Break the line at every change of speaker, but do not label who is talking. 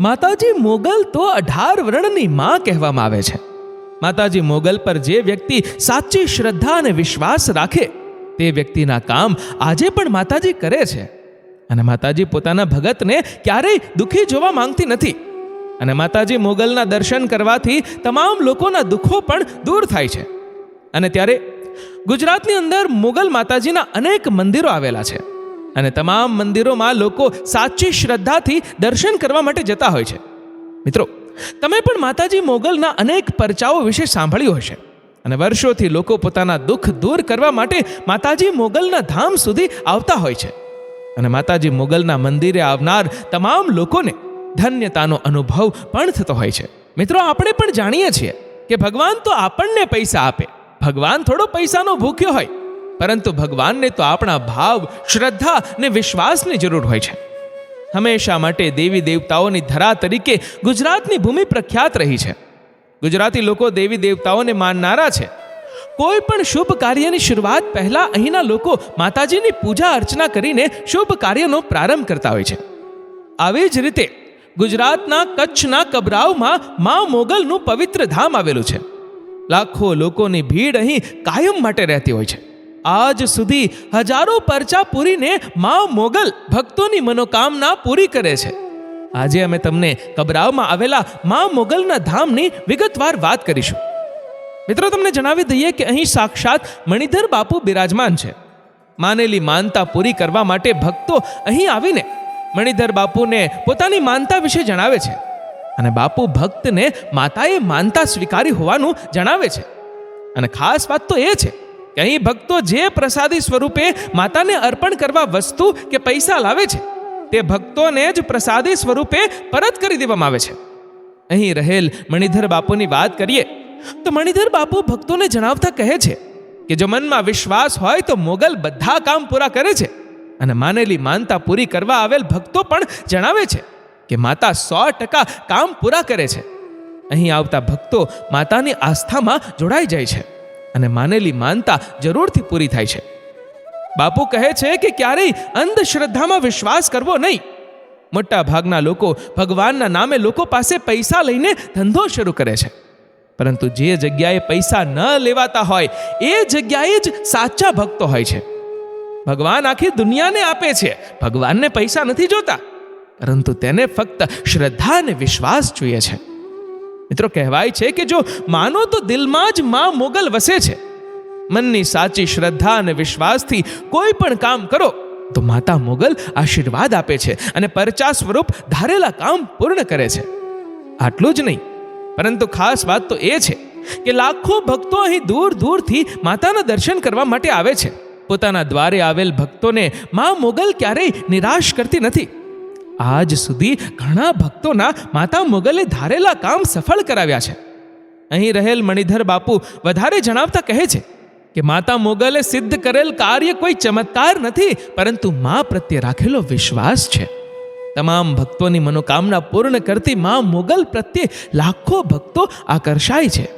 માતાજી મોગલ તો અઢાર વર્ણની માં કહેવામાં આવે છે. માતાજી મોગલ પર જે વ્યક્તિ સાચી શ્રદ્ધા અને વિશ્વાસ રાખે, તે વ્યક્તિના કામ આજે પણ માતાજી કરે છે. અને માતાજી પોતાના ભગતને ક્યારેય દુઃખી જોવા માંગતી નથી. અને માતાજી મોગલના દર્શન કરવાથી તમામ લોકોના દુઃખો પણ દૂર થાય છે. અને ત્યારે ગુજરાતની અંદર મોગલ માતાજીના અનેક મંદિરો આવેલા છે. અને તમામ મંદિરોમાં લોકો સાચી શ્રદ્ધાથી દર્શન કરવા માટે જતા હોય છે. મિત્રો, તમે પણ માતાજી મોગલના અનેક પરચાઓ વિશે સાંભળ્યું હશે. અને વર્ષોથી લોકો પોતાના દુઃખ દૂર કરવા માટે માતાજી મોગલના ધામ સુધી આવતા હોય છે. અને માતાજી મોગલના મંદિરે આવનાર તમામ લોકોને ધન્યતાનો અનુભવ પણ થતો હોય છે. મિત્રો, આપણે પણ જાણીએ છીએ કે ભગવાન તો આપણને પૈસા આપે. ભગવાન થોડો પૈસાનો ભૂખ્યો હોય. પરંતુ ભગવાનને તો આપણા ભાવ, શ્રદ્ધા ને વિશ્વાસની જરૂર હોય છે. હંમેશા માટે દેવી દેવતાઓની ધરા તરીકે ગુજરાતની ભૂમિ પ્રખ્યાત રહી છે. ગુજરાતી લોકો દેવી દેવતાઓને માનનારા છે. કોઈ પણ શુભ કાર્યની શરૂઆત પહેલાં અહીંના લોકો માતાજીની પૂજા અર્ચના કરીને શુભ કાર્યનો પ્રારંભ કરતા હોય છે. આવી જ રીતે ગુજરાતના કચ્છના કબરાવમાં મા મોગલનું પવિત્ર ધામ આવેલું છે. લાખો લોકોની ભીડ અહીં કાયમ માટે રહેતી હોય છે. આજ સુધી હજારો પરચા પૂરીને મા મોગલ ભક્તોની મનોકામના પૂરી કરે છે. આજે અમે તમને કબરાવમાં આવેલા મા મોગલના ધામની વિગતવાર વાત કરીશું. મિત્રો, તમને જણાવી દઈએ કે અહીં સાક્ષાત મણિધર બાપુ બિરાજમાન છે. માનેલી માનતા પૂરી કરવા માટે ભક્તો અહીં આવીને મણિધર બાપુને પોતાની માનતા વિશે જણાવે છે અને બાપુ ભક્તને માતાએ માનતા સ્વીકારી હોવાનું જણાવે છે. અને ખાસ વાત તો એ છે અહીં ભક્તો જે પ્રસાદી સ્વરૂપે માતાને અર્પણ કરવા વસ્તુ કે પૈસા લાવે છે, તે ભક્તોને જ પ્રસાદી સ્વરૂપે પરત કરી દેવામાં આવે છે. અહીં રહેલ મણિધર બાપુની વાત કરીએ, તો મણિધર બાપુ ભક્તોને જણાવતા કહે છે કે જો મનમાં વિશ્વાસ હોય તો મોગલ બધા કામ પૂરા કરે છે અને માનેલી માનતા પૂરી કરવા આવેલ ભક્તો પણ જણાવે છે કે માતા સો ટકા કામ પૂરા કરે છે. અહીં આવતા ભક્તો માતાની આસ્થામાં જોડાઈ જાય છે. અને માનેલી માનતા જરૂરથી પૂરી થાય છે. બાપુ કહે છે કે ક્યારેય અંધશ્રદ્ધામાં વિશ્વાસ કરવો નહીં. મોટા ભાગના લોકો ભગવાનના નામે લોકો પાસે પૈસા લઈને ધંધો શરૂ કરે છે. પરંતુ જે જગ્યાએ પૈસા ન લેવાતા હોય, એ જગ્યાએ જ સાચા ભક્તો હોય છે. ભગવાન આખી દુનિયાને આપે છે, ભગવાનને પૈસા નથી જોતા. પરંતુ તેને ફક્ત શ્રદ્ધા અને વિશ્વાસ જોઈએ છે. મિત્રો, કહેવાય છે કે જો માનો તો દિલમાં જ માં મોગલ વસે છે. મનની સાચી શ્રદ્ધા અને વિશ્વાસથી કોઈ પણ કામ કરો, તો માતા મોગલ આશીર્વાદ આપે છે અને પરચા સ્વરૂપ ધારેલા કામ પૂર્ણ કરે છે. આટલું જ નહીં, પરંતુ ખાસ વાત તો એ છે કે લાખો ભક્તો અહીં દૂર દૂરથી માતાના દર્શન કરવા માટે આવે છે. પોતાના દ્વારે આવેલ ભક્તોને મા મોગલ ક્યારેય નિરાશ કરતી નથી. આજ સુધી ઘણા ભક્તોના માતા મોગલે ધારેલા કામ સફળ કરાવ્યા છે. અહીં રહેલ મણિધર બાપુ વધારે જણાવતા કહે છે કે માતા મોગલે સિદ્ધ કરેલ કાર્ય કોઈ ચમત્કાર નથી, પરંતુ મા પ્રત્યે રાખેલો વિશ્વાસ છે. તમામ ભક્તોની મનોકામના પૂર્ણ કરતી મા મોગલ પ્રત્યે લાખો ભક્તો આકર્ષાય છે.